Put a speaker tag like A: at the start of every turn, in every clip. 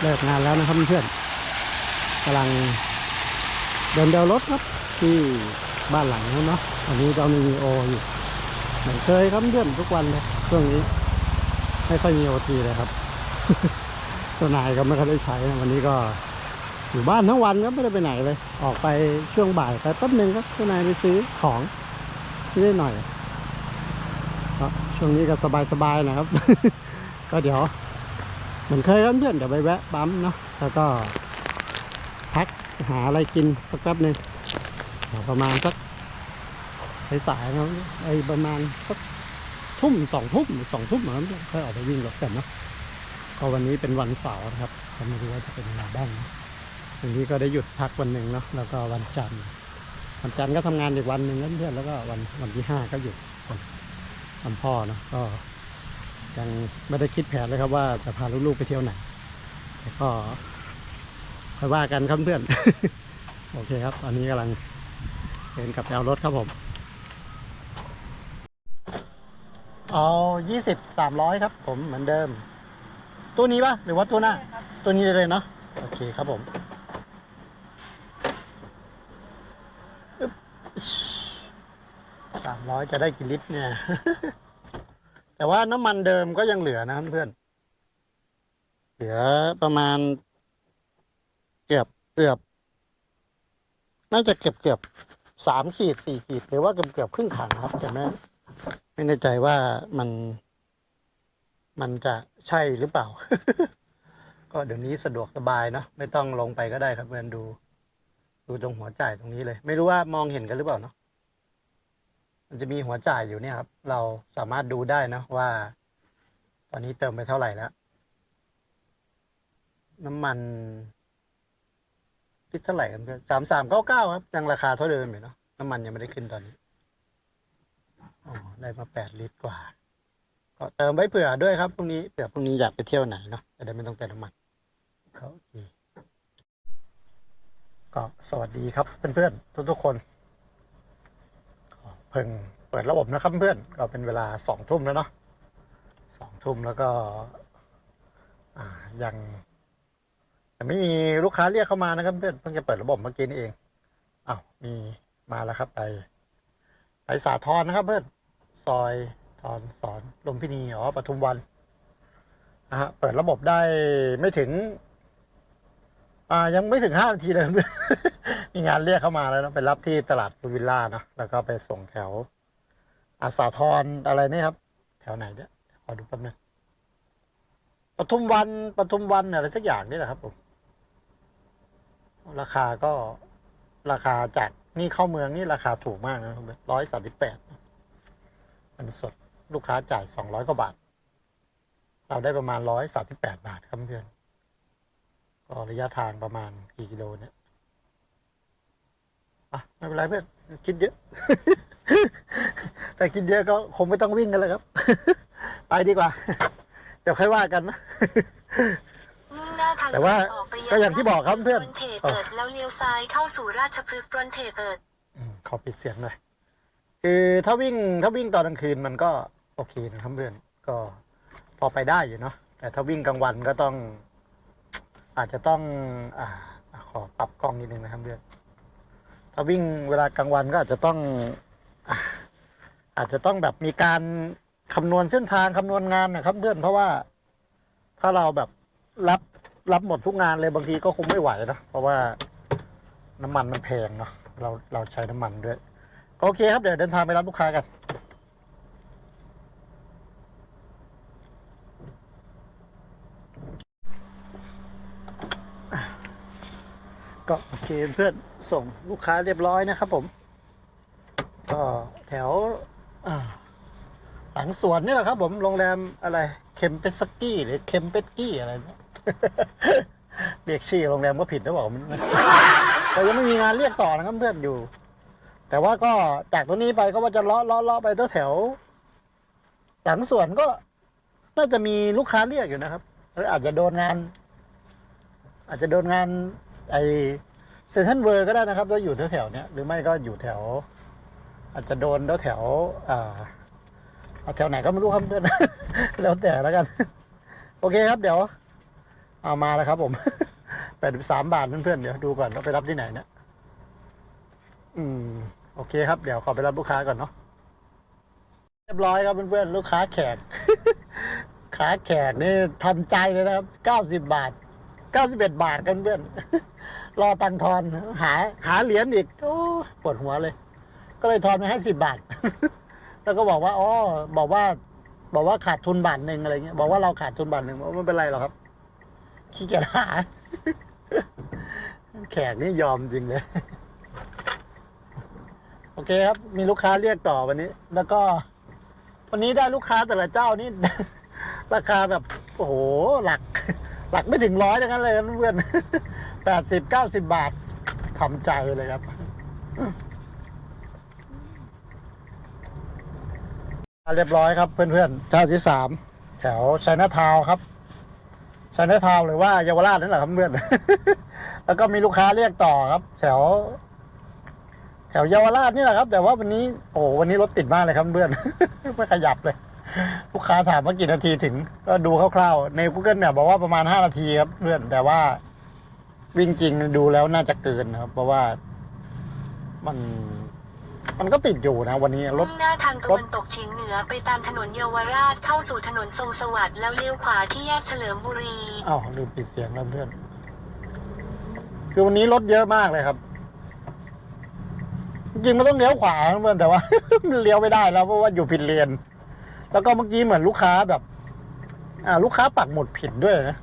A: เลิกงานแล้วนะครับเพื่อนกำลังเดินเดวรถครับ ที่บ้านหลังนู้นเนาะอันนี้เรามีโออยู่เหมือนเคยครับเพื่อนทุกวันเลยช่วงนี้ไม่ค่อยมีโอทีเลยครับเจ้านายก็ไม่ค่อยได้ใช้นะวันนี้ก็อยู่บ้านทั้งวันก็ไม่ได้ไปไหนเลย ออกไปช่วงบ่ายไปแป๊บหนึ่งครับเจ้านายไปซื้อของที่ได้หน่อยช่วงนี้ก็สบายๆนะครับ ก็เดี๋ยว เหมือนเคยครับเพื่อนเดี๋ยวไปแวะปั๊มเนาะแล้วก็พักหาอะไรกินสักแป๊บหนึ่งเดี๋ยวประมาณสักสายๆครับไอ้ประมาณสักทุ่มสองทุ่มสองทุ่มเหมือนค่อยออกไปวิ่งรถกันเนาะก็วันนี้เป็นวันเสาร์นะครับก็ไม่รู้ว่าจะเป็นยังไงบ้างนะวันนี้ก็ได้หยุดพักวันหนึ่งเนาะแล้วก็วันจันทร์วันจันทร์ก็ทำงานอีกวันหนึ่งเพื่อนแล้วก็วันวันที่ห้าก็หยุดวันวันพ่อเนาะก็ ยังไม่ได้คิดแผนเลยครับว่าจะพาลูกๆไปเที่ยวไหนแต่ก็ค่อยว่ากันครับเพื่อน โอเคครับ ตอนนี้กำลังเดินกลับไปเอารถครับผม เอายี่สิบสามร้อยครับ ผมเหมือนเดิม ตัวนี้ปะหรือว่าตัวหน้า ตัวนี้เลยเนาะ โอเคครับผมสามร้อยจะได้กี่ลิตรเนี่ย แต่ว่าน้ำมันเดิมก็ยังเหลือนะครับเพื่อน เหลือประมาณ เกือบเกือบ น่าจะเกือบเกือบสามขีดสี่ขีดหรือว่าเกือบเกือบครึ่งถังครับแต่ไม่ไม่แน่ใจว่ามัน มันจะใช่หรือเปล่า ก็เดี๋ยวนี้สะดวกสบายเนอะไม่ต้องลงไปก็ได้ครับเพื่อนดู ดูตรงหัวจ่ายตรงนี้เลย ไม่รู้ว่ามองเห็นกันหรือเปล่าเนาะ มันจะมีหัวจ่ายอยู่เนี่ยครับ เราสามารถดูได้นะว่า ตอนนี้เติมไปเท่าไหร่แล้ว น้ำมันลิตรเท่าไหร่กันเพื่อนสามสามเก้าเก้าครับยังราคาเท่าเดิมอยู่เนาะน้ำมันยังไม่ได้ขึ้นตอนนี้อ๋อได้มาแปดลิตรกว่า ก็เติมไว้เผื่อด้วยครับพรุ่งนี้เผื่อพรุ่งนี้อยากไปเที่ยวไหนเนาะจะได้ไม่ต้องเติมน้ำมันเขาโอเคก็สวัสดีครับเพื่อนๆทุกๆคน เพิ่งเปิดระบบนะครับเพื่อนก็เป็นเวลาสองทุ่มแล้วเนาะสองทุ่มแล้วก็ยังยังไม่มีลูกค้าเรียกเข้ามานะครับเพื่อนเพิ่งจะเปิดระบบเมื่อกี้นี่เองอ้าวมีมาแล้วครับไป ไปสาทรนะครับเพื่อนซอยทอนสอนลมพินีอ๋อปทุมวันนะฮะเปิดระบบได้ไม่ถึง อ่ายังไม่ถึงห้านาทีเลยเพื่อนมีงานเรียกเข้ามาแล้วนะไปรับที่ตลาดพูวิลล่านะแล้วก็ไปส่งแถวอาสาทรอะไรนี่ครับ แถวไหนเนี่ยขอดูแป๊บนึงปทุมวันปทุมวันอะไรสักอย่างนี่แหละครับผมราคาก็ราคาจากนี่เข้าเมืองนี่ราคาถูกมากนะร้อยสามสิบแปดมันสดลูกค้าจ่ายสองร้อยกว่าบาท เราได้ประมาณร้อยสามสิบแปดบาทครับเพื่อน ก็ระยะทางประมาณกี่กิโลเนี่ยอะไม่เป็นไรเพื่อนคิดเยอะ แต่คิดเยอะก็คงไม่ต้องวิ่งกันแล้วครับ ไปดีกว่า เดี๋ยวค่อยว่ากันนะ
B: มุ่งหน้าทาง
A: แต่ว่า
B: ออกไป
A: ก็อย่างที่บอกครับเพื่อน
B: ฟรนเทเปิดแล้วเลี้ยวซ้ายเข้าสู่ราชพฤกษ์ฟรอนเทเปิด
A: อืมขอปิดเสียงหน่อยคือถ้าวิ่งถ้าวิ่งตอนกลางคืนมันก็โอเคนะครับเพื่อนก็พอไปได้อยู่เนาะแต่ถ้าวิ่งกลางวันก็ต้อง อาจจะต้องอ่าขอปรับกล้องนิดนึงนะครับเพื่อนถ้าวิ่งเวลากลางวันก็อาจจะต้องอะอาจจะต้องแบบมีการคำนวณเส้นทางคำนวณงานนะครับเพื่อนเพราะว่าถ้าเราแบบรับรับหมดทุกงานเลยบางทีก็คงไม่ไหวเนะเพราะว่าน้ำมันมันแพงเนาะเราเราใช้น้ำมันด้วย โอเคครับเดี๋ยวเดินทางไปรับลูกค้ากัน ก็โอเคเพื่อนส่งลูกค้าเรียบร้อยนะครับผม ก็แถวหลังสวนนี่แหละครับ ผมโรงแรมอะไรเคมเปสกี้หรือเคมเปสกี้อะไรเนี่ยเรียกชื่อโรงแรมก็ผิดนะบอกมันแต่ยังไม่มีงานเรียกต่อนะครับเพื่อนอยู่ แต่ว่าก็จากตรงนี้ไปก็ว่าจะเลาะเลาะเลาะไปแถวแถวหลังสวนก็น่าจะมีลูกค้าเรียกอยู่นะครับหรืออาจจะโดนงาน อาจจะโดนงาน ไอเซนทรัลเวอร์ก็ได้นะครับถ้าอยู่แถวๆเนี้ยหรือไม่ก็อยู่แถว อาจจะโดนแถวแถวอ่าแถวไหนก็ไม่รู้ครับเพื่อนแล้วแต่แล้วกัน โอเคครับเดี๋ยว เอามาแล้วครับ ผมแปดสิบสามบาทเพื่อนๆเดี๋ยวดูก่อนว่าไปรับที่ไหนเนี่ยอืม โอเคครับเดี๋ยวขอไปรับลูกค้าก่อนเนาะเรียบร้อยครับเพื่อนๆลูกค้าแขกขาแขกนี่ทำใจเลยนะครับเก้าสิบบาท เก้าสิบเอ็ดบาทกันเพื่อน รอตังค์ทอน หา หาเหรียญอีกโอ้ปวดหัวเลย ก็เลยทอนไปให้สิบบาท แล้วก็บอกว่าอ๋อบอกว่า บอกว่าขาดทุนบาทหนึ่งอะไรเงี้ย บอกว่าเราขาดทุนบาทหนึ่งบอกว่าไม่เป็นไรหรอกครับ ขี้เกียจหา แขกนี่ยอมจริงเลย โอเคครับ มีลูกค้าเรียกต่อวันนี้ แล้วก็ วันนี้ได้ลูกค้าแต่ละเจ้านี่ ราคาแบบ โอ้โห หลัก หลักไม่ถึงร้อยทั้งนั้นเลยครับเพื่อนแปดสิบเก้าสิบบาททำใจเลยครับเรียบร้อยครับเพื่อนๆเจ้าที่สามแถวชัยนาทาวครับชัยนาทาวหรือว่าเยาวราชนั่นแหละครับเพื่อนแล้วก็มีลูกค้าเรียกต่อครับ แถว แถวเยาวราชนี่แหละครับ แต่ว่าวันนี้โอ้วันนี้รถติดมากเลยครับเพื่อนไม่ขยับเลย ลูกค้าถามว่ากี่นาทีถึง ก็ดูคร่าวๆ ใน Google Map บอกว่าประมาณห้านาทีครับเพื่อนแต่ว่าวิ่งจริงดูแล้วน่าจะเกินนะครับ เพราะว่ามัน มันก็ติดอยู่นะวันนี้รถ
B: มุ่งหน้าทางตะวันตกเฉียงเหนือไปตามถนนเยาวราชเข้าสู่ถนนทรงสวัสดิ์แล้วเลี้ยวขวาที่แยกเฉลิมบุรี
A: อ้าวลืมปิดเสียงแล้วเพื่อน คือวันนี้รถเยอะมากเลยครับ จริงๆมันต้องเลี้ยวขวานะเพื่อนแต่ว่ามันเลี้ยวไม่ได้แล้วเพราะว่าอยู่ผิดเลน แล้วก็เมื่อกี้เหมือนลูกค้าแบบ อ่า ลูกค้าปักหมุดผิดด้วยนะ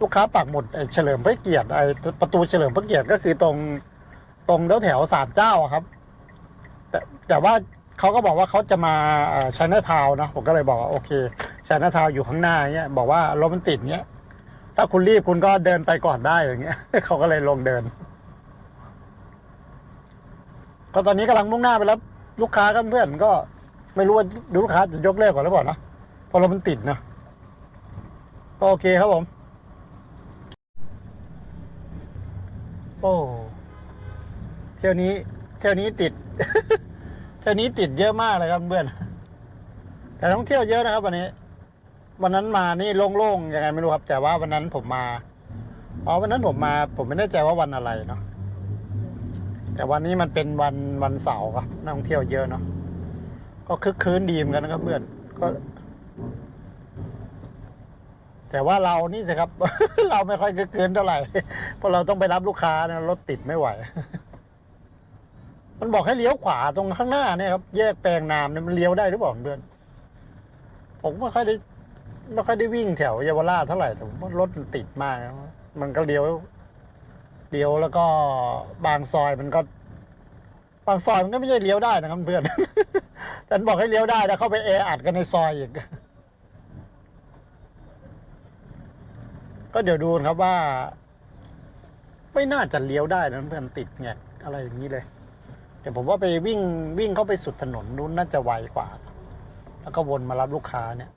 A: ลูกค้าปักหมุดไอ้เฉลิมพระเกียรติไอ้ประตูเฉลิมพระเกียรติก็คือตรงตรงแถวแถวศาลเจ้าครับ แต่แต่ว่าเขาก็บอกว่าเขาจะมาชัยนาทาวนะผมก็เลยบอกว่าโอเคชัยนาทาวอยู่ข้างหน้าเงี้ย บอกว่ารถมันติดเงี้ย ถ้าคุณรีบคุณก็เดินไปก่อนได้อย่างเงี้ยเขาก็เลยลงเดิน ก็ตอนนี้กำลังมุ่งหน้าไปรับลูกค้ากันเพื่อนก็ ไม่รู้ว่าดูลูกค้าจะยกเลิกก่อนหรือเปล่านะเพราะรถมันติดนะก็โอเคครับผม โอ้เที่ยวนี้ เที่ยวนี้ติด เที่ยวนี้ติดเยอะมากเลยครับเพื่อนแต่ท่องเที่ยวเยอะนะครับ วันนี้ วันนั้นมานี่โล่งๆยังไงไม่รู้ครับ แต่ว่าวันนั้นผมมาอ๋อวันนั้นผมมา ผมไม่แน่ใจว่าวันอะไรเนาะแต่วันนี้มันเป็นวันวันเสาร์ครับนักท่องเที่ยวเยอะเนาะ ก็คึกคืนดีเหมือนกันนะครับเพื่อนก็ แต่ว่าเรานี่สิครับ เราไม่ค่อยคึกคืนเท่าไหร่เพราะเราต้องไปรับลูกค้านะรถติดไม่ไหว มันบอกให้เลี้ยวขวาตรงข้างหน้าเนี่ยครับ แยกแปลงนามเนี่ยมันเลี้ยวได้หรือเปล่าเพื่อนผมไม่ค่อยได้ไม่ค่อยได้วิ่งแถวเยาวราชเท่าไหร่แต่รถติดมากมันก็เลี้ยวเลี้ยวแล้วก็บางซอยมันก็ บางซอยมันก็ไม่ใช่เลี้ยวได้นะครับเพื่อน แต่มันบอกให้เลี้ยวได้แต่เข้าไปแออัดกันในซอยอีก ก็เดี๋ยวดูนะครับว่า ไม่น่าจะเลี้ยวได้นะเพื่อนติดแงกอะไรอย่างนี้เลยแต่ผมว่าไปวิ่งวิ่งเข้าไปสุดถนนนู้นน่าจะไวกว่า แล้วก็วนมารับลูกค้าเนี่ย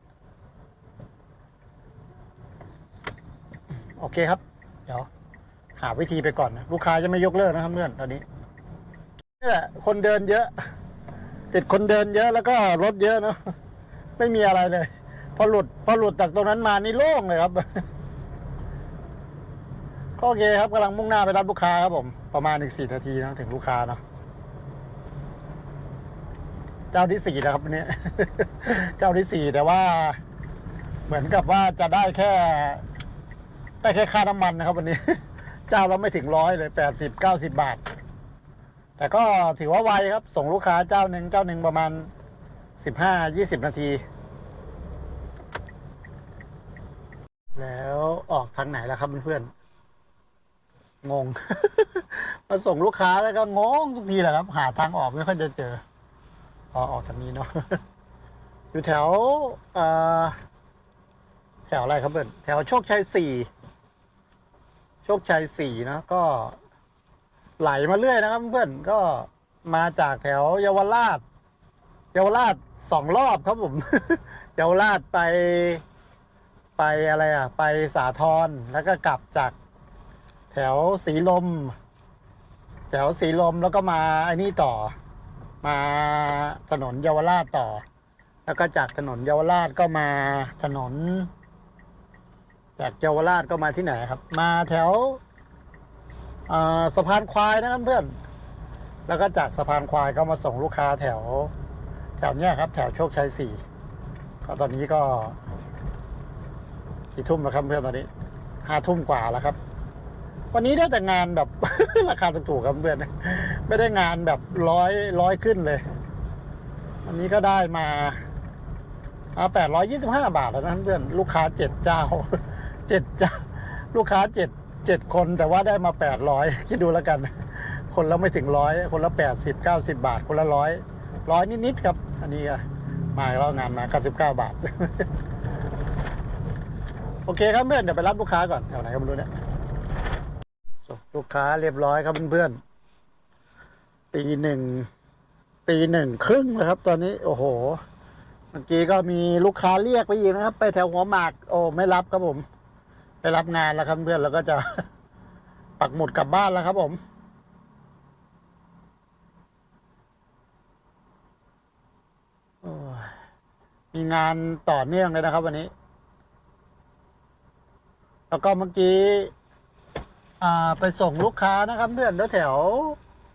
A: โอเคครับ เดี๋ยว หาวิธีไปก่อนนะ ลูกค้าจะไม่ยกเลิกนะครับเพื่อนตอนนี้นี่แหละคนเดินเยอะ ติดคนเดินเยอะแล้วก็รถเยอะเนาะไม่มีอะไรเลย พอหลุด พอหลุดจากตรงนั้นมานี่โล่งเลยครับก็โอเคครับกำลังมุ่งหน้าไปรับลูกค้าครับผม ประมาณอีกสี่นาทีนะถึงลูกค้าเนาะเจ้าที่สี่นะครับวันนี้เจ้าที่สี่แต่ว่า เหมือนกับว่าจะได้แค่ ได้แค่ค่าน้ำมันนะครับ วันนี้ เจ้าเราไม่ถึงร้อยเลยแปดสิบเก้าสิบบาท แต่ก็ถือว่าไวครับ ส่งลูกค้าเจ้าหนึ่งเจ้าหนึ่งประมาณสิบห้ายี่สิบนาที แล้วออกทางไหนแล้วครับเพื่อนๆงง มาส่งลูกค้าแล้วก็งงทุกทีแหละครับ หาทางออกไม่ค่อยจะเจอออออกทางนี้เนาะอยู่แถวอแถวอะไรครับเพื่อนแถวโชคชัยสี่โชคชัยสี่นะก็ ไหลมาเรื่อยนะครับเพื่อนก็มาจากแถวเยาวราช เยาวราชสองรอบครับผม เยาวราชไปไปอะไรอะ ไปสาทรแล้วก็กลับจากแถวสีลม แถวสีลมแล้วก็มาไอ้นี่ต่อ มาถนนเยาวราชต่อ แล้วก็จากถนนเยาวราชก็มาถนน จากเยาวราชก็มาที่ไหนครับ มาแถว สะพานควายนะครับเพื่อน แล้วก็จากสะพานควายก็มาส่งลูกค้าแถว แถวเนี้ยครับ แถวโชคชัยสี่ก็ตอนนี้ก็กี่ทุ่มแล้วครับเพื่อนตอนนี้ห้าทุ่มกว่าแล้วครับ วันนี้ได้แต่งานแบบ ราคาถูกๆครับเพื่อนไม่ได้งานแบบร้อยร้อยขึ้นเลยอันนี้ก็ได้มาแปดร้อยยี่สิบห้าบาทแล้วนะเพื่อน ลูกค้าเจ็ดเจ้าเจ็ดเจ้า ลูกค้าเจ็ด เจ็ดคนแต่ว่าได้มาแปดร้อยคิดดูแล้วกัน คนละไม่ถึงร้อยคนละแปดสิบเก้าสิบาท คนละร้อยร้อยนิดๆครับ อันนี้มาแล้วงานมาเก้าสิบเก้าบาท โอเคครับเพื่อนเดี๋ยวไปรับลูกค้าก่อนแถวไหนก็ไม่รู้เนี่ยลูกค้าเรียบร้อยครับเพื่อนๆตีหนึ่งตีหนึ่งครึ่งแล้วครับ ตอนนี้ โอ้โห เมื่อกี้ก็มีลูกค้าเรียกไปอีกนะครับ ไปแถวหัวหมาก โอ้ไม่รับครับผม ไปรับงานแล้วครับเพื่อนแล้วก็จะปักหมุดกลับบ้านแล้วครับผมมีงานต่อเนื่องเลยนะครับวันนี้ แล้วก็เมื่อกี้ไปส่งลูกค้านะครับเพื่อนแถว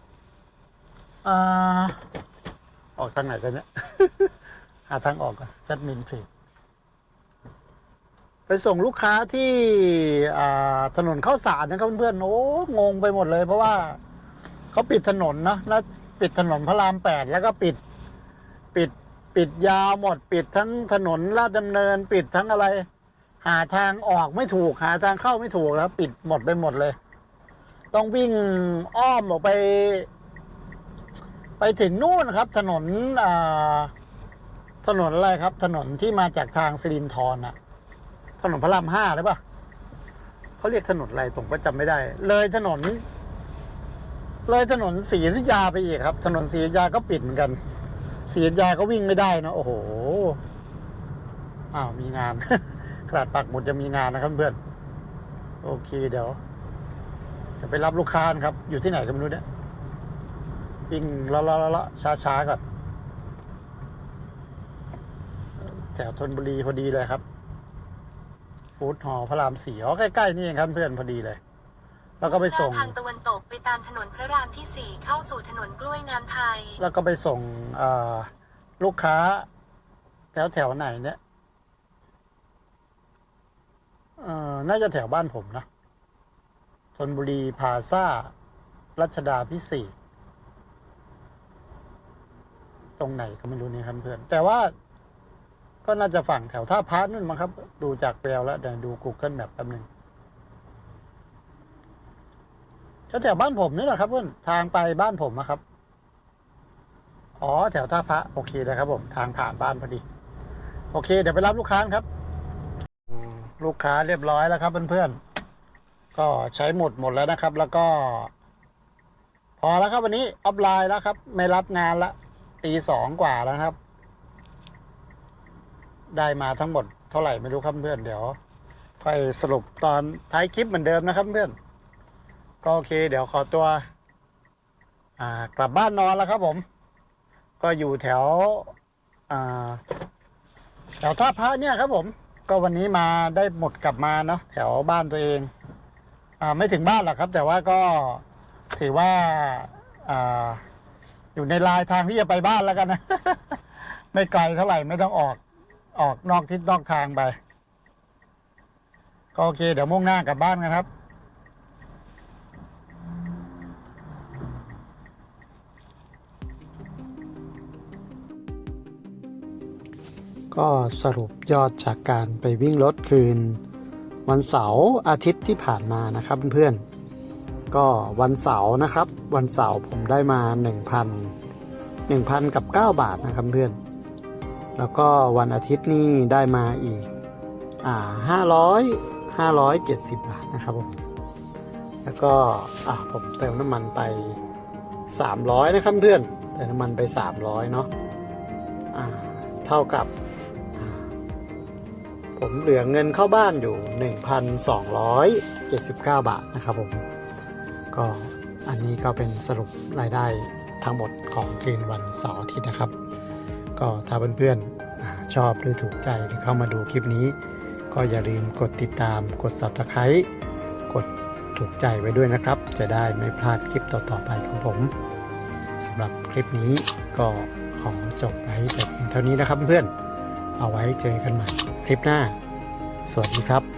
A: ๆอ่าออกทางไหนกันเนี่ย หาทางออกก่อนแอดมินเพล ไปส่งลูกค้าที่ถนนข้าวสารนะครับเพื่อนๆโอ้งงไปหมดเลย เพราะว่าเขาปิดถนนนะแล้วปิดถนนพระรามแปดแล้วก็ปิดปิดปิดยาวหมด ปิดทั้งถนนลาดดำเนิน ปิดทั้งอะไร หาทางออกไม่ถูกหาทางเข้าไม่ถูกแล้ว ปิดหมดไปหมดเลย ต้องวิ่งอ้อมออกไป ไปถึงนู่นครับ ถนนอ่าถนนอะไรครับ ถนนที่มาจากทางสิรินทรน่ะ ถนนพระรามห้าหรือเปล่าเขาเรียกถนนอะไรผมก็จำไม่ได้ เลยถนน เลยถนนศรีอยุธยาไปอีกครับ ถนนศรีอยุธยาก็ปิดเหมือนกันศรีอยุธยาก็วิ่งไม่ได้นะโอ้โหอ้าวมีงานขนาดปักหมุดจะมีงานนะครับเพื่อนโอเคเดี๋ยวจะไปรับลูกค้าครับ อยู่ที่ไหนก็ไม่รู้เนี่ยวิ่งละละละละช้าช้าก่อนแถวธนบุรีพอดีเลยครับ ฟู้ดหอพระรามสี่อ๋อใกล้ๆนี่เองครับเพื่อนพอดีเลย แล้วก็ไปส่ง
B: ทางตะวันตกไปตามถนนพระรามที่สี่เข้าสู่ถนนกล้วยน้ำไทย
A: แล้วก็ไปส่งเอ่อลูกค้าแถวแถวไหนเนี่ยเอ่อน่าจะแถวบ้านผมนะธนบุรีพาซารัชดาพิเศษกตรงไหนก็ไม่รู้นี่ครับเพื่อน แต่ว่า ก็น่าจะฝั่งแถวท่าพระนู่นมั้งครับ ดูจากแปลวแล้วเดี๋ยวดู Google Map แป๊บหนึงแถวแถวบ้านผมนี่แหละครับเพื่อนทางไปบ้านผมนะครับ อ๋อ แถวท่าพระโอเคนะครับผมทางผ่านบ้านพอดี โอเค เดี๋ยวไปรับลูกค้าครับ ลูกค้าเรียบร้อยแล้วครับเพื่อนๆก็ใช้หมดหมดแล้วนะครับ แล้วก็ พอแล้วครับวันนี้ออฟไลน์แล้วครับ ไม่รับงานละตีสองกว่าแล้วครับ ได้มาทั้งหมดเท่าไหร่ไม่รู้ครับเพื่อนเดี๋ยวค่อยสรุปตอนท้ายคลิปเหมือนเดิมนะครับเพื่อนก็โอเค เดี๋ยวขอตัว อ่ากลับบ้านนอนแล้วครับผม ก็อยู่แถว อ่า แถวท่าพระเนี่ยครับ ผม ก็วันนี้มาได้หมดกลับมาเนาะแถวบ้านตัวเอง อ่าไม่ถึงบ้านหรอกครับ แต่ว่าก็ถือว่า อ่า อยู่ในลายทางที่จะไปบ้านแล้วกันนะ ไม่ไกลเท่าไหร่ไม่ต้องออก ออกนอกทิศนอกทางไป ก็โอเค เดี๋ยวมุ่งหน้ากลับบ้านกันครับก็สรุปยอดจากการไปวิ่งรถคืน วันเสาร์อาทิตย์ที่ผ่านมานะครับเพื่อนๆ ก็วันเสาร์นะครับ วันเสาร์ผมได้มา 1,000 1,000 กับ 9 บาทนะครับเพื่อน แล้วก็วันอาทิตย์นี่ได้มาอีกอ่า500 570 บาทนะครับผม แล้วก็อ่าผมเติมน้ำมันไป 300 นะครับเพื่อนเติมน้ำมันไป 300 เนาะอ่าเท่ากับ ผมเหลือเงินเข้าบ้านอยู่ 1,279 บาทนะครับผม ก็อันนี้ก็เป็นสรุปรายได้ทั้งหมดของคืนวันเสาร์อาทิตย์นะครับ ก็ถ้าเพื่อนๆชอบหรือถูกใจหรือเข้ามาดูคลิปนี้ ก็อย่าลืมกดติดตามกด subscribe กดถูกใจไว้ด้วยนะครับ จะได้ไม่พลาดคลิปต่อๆไปของผมสำหรับคลิปนี้ก็ขอจบไว้แต่เพียงเท่านี้นะครับเพื่อนๆเอาไว้เจอกันใหม่คลิปหน้า สวัสดีครับ